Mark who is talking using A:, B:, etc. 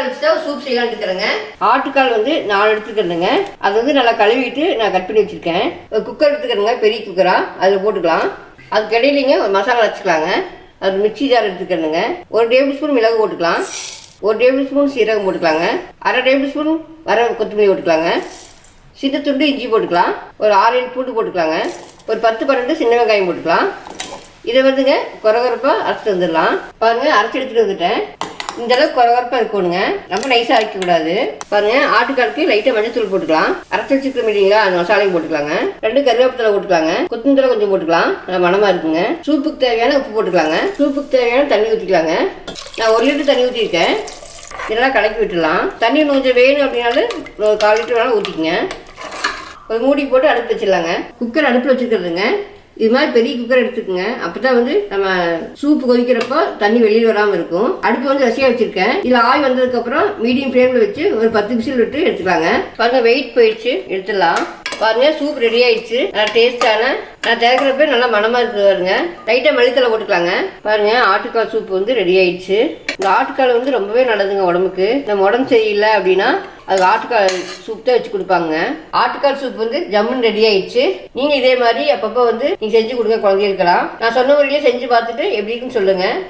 A: ஆட்டுக்கால் வச்சு தான் சூப் செய்யலான்னு இருக்கிறேங்க ஆட்டுக்கால் வந்து நாலு எடுத்துக்கிறேங்க அது வந்து நல்லா கழுவிட்டு நான் கட் பண்ணி வச்சுருக்கேன். ஒரு குக்கர் எடுத்துக்கிறேங்க பெரிய குக்கராக அதில் போட்டுக்கலாம். அதுக்கு இடையிலங்க ஒரு மசாலா வச்சுக்கலாங்க அது மிக்சி ஜார் எடுத்துக்கிறேங்க ஒரு டேபிள் ஸ்பூன் மிளகு போட்டுக்கலாம். ஒரு டேபிள் ஸ்பூன் சீரகம் போட்டுக்கலாங்க. அரை டேபிள் ஸ்பூன் வர கொத்தமல்லி போட்டுக்கலாங்க. சின்ன துண்டு இஞ்சி போட்டுக்கலாம். ஒரு ஆறு ஏழு பூண்டு போட்டுக்கலாங்க. ஒரு பத்து பன்னெண்டு சின்ன வெங்காயம் போட்டுக்கலாம். இதை வந்துங்க குறகுறப்பாக அரைச்சிட்டு வந்துடலாம். பாருங்கள் அரைச்சி எடுத்துகிட்டு வந்துட்டேன். இந்த அளவுக்கு குறகுறப்பாக இருக்கணுங்க. ரொம்ப நைஸாக அரைக்கக்கூடாது. பாருங்க ஆட்டுக்காலுக்கு லைட்டாக மஞ்சத்தூள் போட்டுக்கலாம். அரைச்சி வச்சுக்கிறோம் இல்லைங்களா அந்த மசாலையும் போட்டுக்கலாங்க. ரெண்டு கருவேப்பிலை போட்டுக்கலாங்க. கொத்தமல்லி கொஞ்சம் போட்டுக்கலாம். நல்லா மணமாக இருக்குங்க. சூப்புக்கு தேவையான உப்பு போட்டுக்கலாங்க. சூப்புக்கு தேவையான தண்ணி ஊற்றிக்கலாங்க நான் ஒரு லிட்டர் தண்ணி ஊற்றிருக்கேன் இதெல்லாம் கலக்கி விட்டுடலாம். தண்ணி கொஞ்சம் வேணும் அப்படின்னாலும் ஒரு கால் லிட்டர் வேணாலும் ஊற்றிக்கங்க ஒரு மூடி போட்டு அடுப்பு வச்சிடலாங்க. குக்கர் அடுப்பில் வச்சுருக்கிறதுங்க. இது மாதிரி பெரிய குக்கர் எடுத்துக்கோங்க. அப்போ தான் வந்து நம்ம சூப்பு கொதிக்கிறப்போ தண்ணி வெளியில் வராமல் இருக்கும். அடுப்பு வந்து ரசியாக வச்சுருக்கேன். இதில் ஆய் வந்ததுக்கப்புறம் மீடியம் ஃப்ளேமில் வச்சு ஒரு பத்து விசில் விட்டு எடுத்துக்கலாங்க. பாருங்க வெயிட் போயிடுச்சு. எடுத்துடலாம். பாருங்க சூப் ரெடி ஆயிடுச்சு. நல்லா டேஸ்டான நான் திறக்கிறப்ப நல்லா மனமா இருக்குது பாருங்க. லைட்டாக மளித்தலை போட்டுக்கலாங்க. பாருங்க ஆட்டுக்கால் சூப் வந்து ரெடி ஆயிடுச்சு. இந்த ஆட்டுக்கால் வந்து ரொம்பவே நல்லதுங்க உடம்புக்கு. நம்ம உடம்பு சரியில்லை அப்படின்னா அது ஆட்டுக்கால் சூப் தான் வச்சு கொடுப்பாங்க. ஆட்டுக்கால் சூப் வந்து ஜம்முன்னு ரெடி ஆயிடுச்சு. நீங்க இதே மாதிரி அப்பப்போ வந்து நீங்க செஞ்சு கொடுங்க குழந்தைகளுக்கெல்லாம். நான் சொன்ன முறையிலே செஞ்சு பார்த்துட்டு எப்படி இருக்குன்னு சொல்லுங்க.